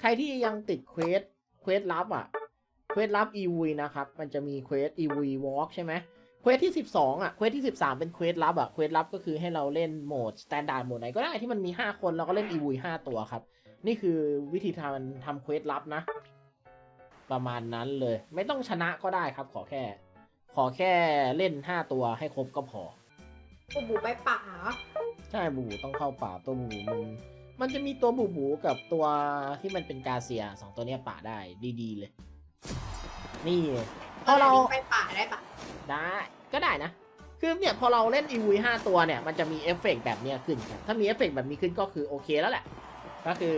ใครที่ยังติดเควสเควสลับอะเควสลับอีวีนะครับ มันจะมีเควสอีวีวอล์กใช่ไหมเควสที่ 12 อะ เควสที่ 13 เป็นเควสลับอะ เควสลับก็คือให้เราเล่นโหมดสแตนดาร์ดโหมดไหนก็ได้ที่มันมี 5 คนเราก็เล่นอีวี5ตัวครับ นี่คือวิธีทำทำเควสลับนะ ประมาณนั้นเลย ไม่ต้องชนะก็ได้ครับ ขอแค่ ขอแค่เล่น 5 ตัวให้ครบก็พอ บูบูไปป่าเหรอ ใช่บูบูต้องเข้าป่าตัวบูบูมัน มันจะมีตัวบูบูกับตัวที่มันเป็นกาเซียสองตัวเนี้ยป่าได้ดีๆเลย นี่พอเราไปป่าได้ปะได้ก็ได้นะ คือเนี่ยพอเราเล่นอีวีห้าตัวเนี่ยมันจะมีเอฟเฟกต์แบบเนี้ยขึ้นครับถ้ามีเอฟเฟกต์แบบนี้ขึ้นก็คือโอเคแล้วแหละ ก็คือ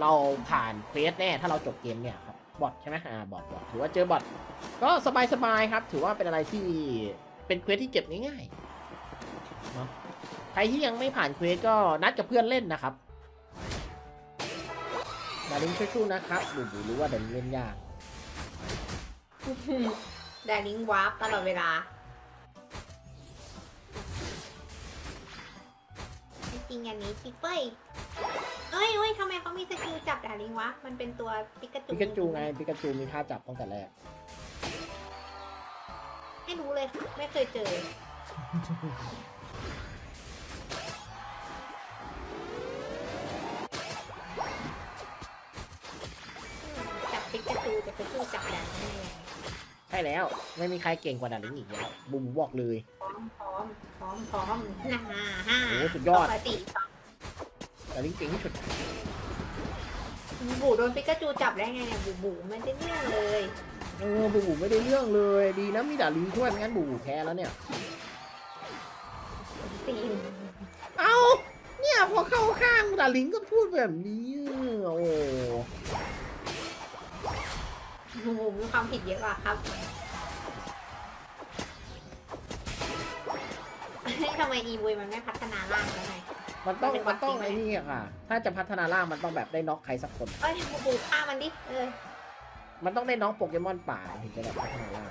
เราผ่านเควสแน่ถ้าเราจบเกมเนี่ยครับบอทใช่ไหมอ่าบอทบอทถือว่าเจอบอทก็สบายๆครับ ถือว่าเป็นอะไรที่เป็นเควสที่เก็บง่ายๆเนาะใครที่ยังไม่ผ่านเควสก็นัดกับเพื่อนเล่นนะครับ ดาริงช่วยๆนะครับดูดูรู้ว่าเดินเล่นยากแดนิงวาร์ปตลอดเวลาไม่จริงอย่างนี้ชิเฟ้ยเอ้ยเอ้ยทำไมเขามีสกิลจับดาริงวะ มันเป็นตัวปิกาจูปิกาจูไงปิกาจูมีท่าจับตั้งแต่แรก ไม่รู้เลยค่ะไม่เคยเจอ จูแต่ปิกาจูจับดาริงได้ไงใช่แล้ว ไม่มีใครเก่งกว่าดาริงอีกแล้วบูมบอกเลยพร้อมพร้อมพร้อมพร้อมฮ่าฮ่าโอ้สุดยอดปกติดาริงเก่งที่สุดบูบูโดนปิกาจูจับได้ไงเนี่ยบูบูไม่ได้เรื่องเลยเออบูบูไม่ได้เรื่องเลย ดีนะมีดาริงช่วยไม่งั้นบูบูแพ้แล้วเนี่ยตีนเอาเนี่ยพอเข้าข้างดาริงก็พูดแบบนี้โอ้ บูบูมีความผิดเยอะกว่าครับทำไมอีบุยมันไม่พัฒนาร่างแล้วไง มันต้องมันเป็นมันต้องความจริงไหมไอ้นี่อะค่ะ ถ้าจะพัฒนาร่างมันต้องแบบได้น็อกใครสักคน เอ้ยบูบูฆ่ามันดิ เออ มันต้องได้น้องโปเกมอนป่าถึงจะแบบพัฒนาร่าง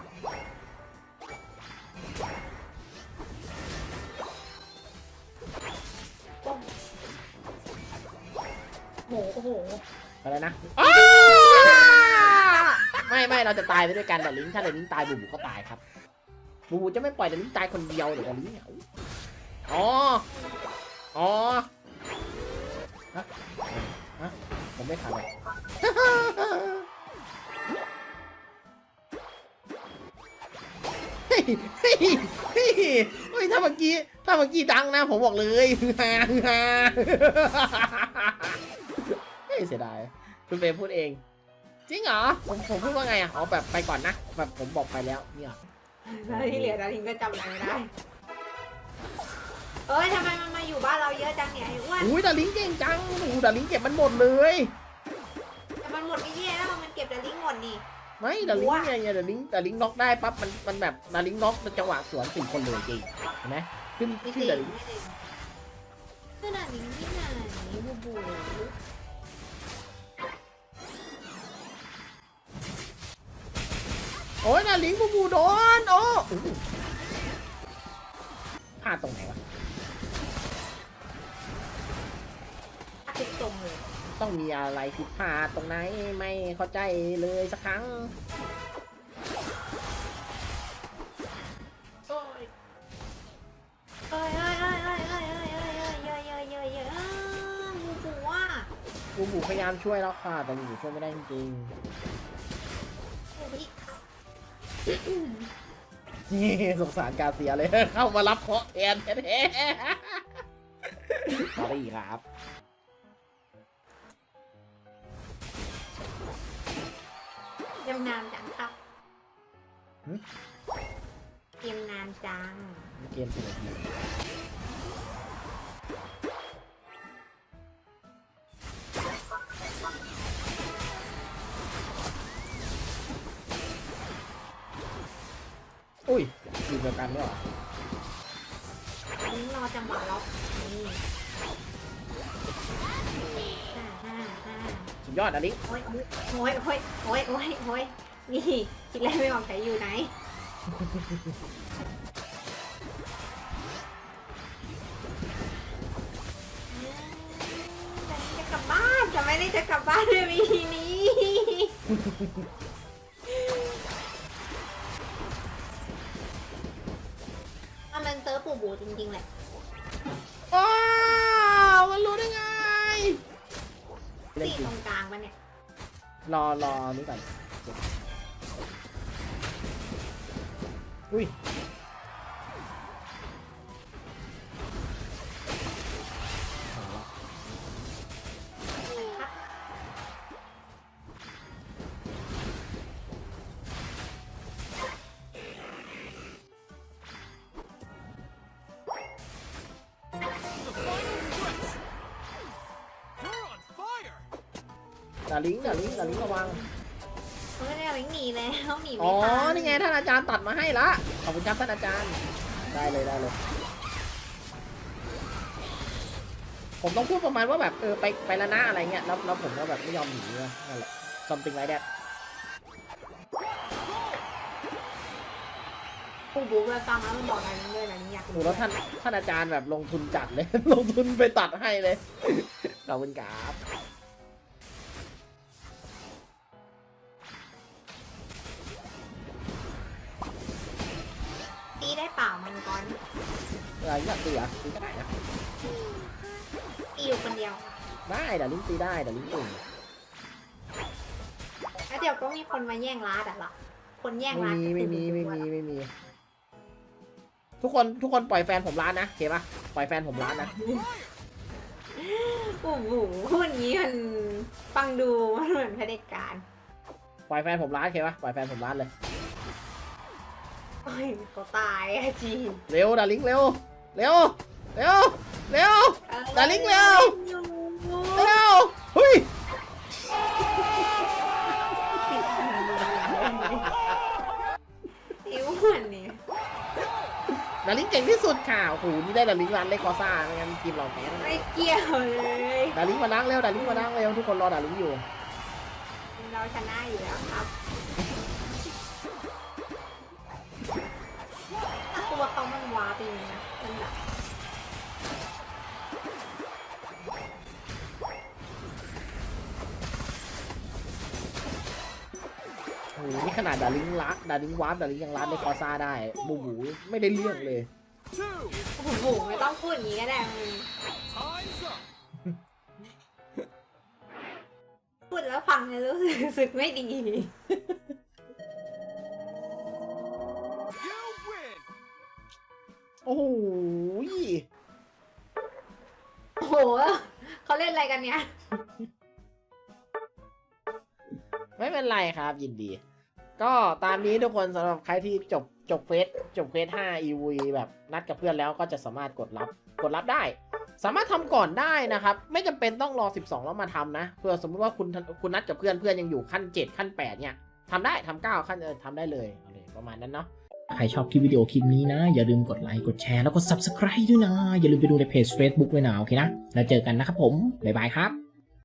โห โอ้โห อะไรนะ ไม่ไม่เราจะตายไปด้วยกันแต่ลิงถ้าดาริงตายบูบูก็ตายครับบูบูจะไม่ปล่อยดาริงตายคนเดียวเดี๋ยวดาริงเหงาอ๋ออ๋อฮะฮะผมไม่ทันเลยเฮ้ยเฮ้ยเฮ้ยถ้าเมื่อกี้ถ้าเมื่อกี้ดังนะ ผมบอกเลยฮือฮาฮือฮาเฮ้ยเสียดายคุณเฟรมพูดเอง จริงเหรอ ผมผมพูดว่าไงอะอ๋อแบบไปก่อนนะ แบบผมบอกไปแล้วเนี่ยแล้วที่เหลือดาริงก็จำอะไรไม่ได้ เอ้ยทำไมมันมาอยู่บ้านเราเยอะจังเนี่ยไอ้อ้วนอุ้ยดาลิงเก่งจังโอ้โหดาลิงเก็บมันหมดเลย แต่มันหมดไม่แย่แล้วมันเก็บดาริงหมดนี่ไม่ดาลิงว้าไงเนี่ยดาลิงดาลิงน็อกได้ปั๊บมันมันแบบดาลิงน็อกจังหวะสวนสี่คนเลยจริงเห็นไหมขึ้นไม่ชื่จอริดางลิงไม่จริงคือดาริงที่ไหนบูบู โอ้ยดาลิงบูบูโดน โอ้อู้หูพลาดตรงไหนวะทุกตรงเลยต้องมีอะไรผิดพลาดตรงไหนไม่เข้าใจเลยสักครั้ง โอ้ยเอ้ยเอ้ยเอ้ยเอ้ยเอ้ยเอ้ยเอ้ยเอ้ยเอ้ยเอ้ยเอ้ยเอ้ยอ้าวบูบูว่าบูบูพยายามช่วยแล้วค่ะแต่บูบูช่วยไม่ได้จริงๆ นี่สงสารกาเซียเลย เข้ามารับเคราะห์แทนแท้ๆสอรี่ครับเตรียมนานจังครับหึเตรียมนานจัง เกมสนุกดี เดียวกันด้วยเหรออันนี้รอจังหวะล็อกนี่ห้าห้าห้าสุดยอดอันนี้โอ้ยโอ้ยโอ้ยโอ้ยโอ้ยโอ้ยนี่คิดแล้วไม่บอกใครอยู่ไหนจะกลับบ้านจะไม่นี่จะกลับบ้านด้วยวิธีนี้มัน เป็นเซิร์ฟปูบูจริงๆแหละว้าวมันรู้ได้ไงเล่นตีจริตงรงกลางปะเนี่ยรอรอนี่ก่อนอุ้ย ดาลิงดาลิงดาลิงระวังมันไม่ได้อะไรหนีแล้วหนีอ๋ไม่อทันนี่ไงท่านอาจารย์ตัดมาให้ละ ขอบคุณครับท่านอาจารย์ ได้เลยได้เลย ผมต้องพูดประมาณว่าแบบเออไปไปแล้วนะอะไรเงี้ย แล้วแล้วผมก็แบบไม่ยอมหนีนะนั่นแหละ something like that ปูบูไปฟังแล้วมันบอกอะไรนั่นด้วยนะนี่อยากโอ้แล้วท่านท่านอาจารย์แบบลงทุนจัดเลย ลงทุนไปตัดให้เลย ขอบคุณครับ ได้เปล่ามันก่อนอะไรอยากตีอะตีก็ได้นะตีอยู่คนเดียวได้ดาลิงตีได้ดาลิงตีแล้วเดี๋ยวก็มีคนมาแย่งร้านอะล่ะคนแย่งไม่ร้านมีก็ไม่คือมีไม่บูบูมีอะไม่มี ทุกคนทุกคนปล่อยแฟนผมร้านนะโอเคปะปล่อยแฟนผมร้านนะปูบูพูดอย่างนี้มันฟังดูมันเหมือนเผด็จการ ปล่อยแฟนผมร้านโอเคปะปล่อยแฟนผมร้านเลย โอ้ยก็ตายอะจีเร็วดาลิงเร็ว เร็ว เร็ว เร็วเออดาริ่งเร็วอยู่เร็วเฮ้ยติดนิ้วเหมือนนี่ดาลิงเก่งที่สุดค่ะโอ้โหนี่ได้ดาลิงร้านเล็กกอซ่าไม่งั้นทีมเราแพ้แน่ไม่เกี่ยวเลยดาลิงมานั่งเร็ว ดาลิงมานั่งเร็ว ทุกคนรอดาลิงอยู่ เราชนะอยู่แล้วครับ นี่ขนาดดาลิงลักดาลิงวาร์ปดาลิงยังร้านเล็กกอซ่าได้บูบูไม่ได้เรื่องเลยโอ้โหไม่ต้องพูดอย่างนี้ก็ได้มึงพูดแล้วฟังแล้วรู้สึกไม่ดีโอ้โหโอ้โหเขาเล่นอะไรกันเนี่ย ไม่เป็นไรครับยินดี ก็ตามนี้ทุกคนสำหรับใครที่จบจบเฟสจบเฟส5 EV แบบนัดกับเพื่อนแล้วก็จะสามารถกดรับกดรับได้ สามารถทำก่อนได้นะครับ ไม่จำเป็นต้องรอ 12 แล้วมาทำนะเพื่อสมมุติว่าคุณคุณนัดกับเพื่อนเพื่อนยังอยู่ขั้น 7 ขั้น 8 เนี่ยทำได้ทำ9ขั้นเออทำได้เลยอะไรประมาณนั้นเนาะใครชอบคลิปวิดีโอคลิปนี้นะ อย่าลืมกดไลค์กดแชร์แล้วก็ Subscribe ด้วยนะ อย่าลืมไปดูในเพจ Facebook ด้วยนะโอเคนะ แล้วเจอกันนะครับผม บ๊ายบายครับ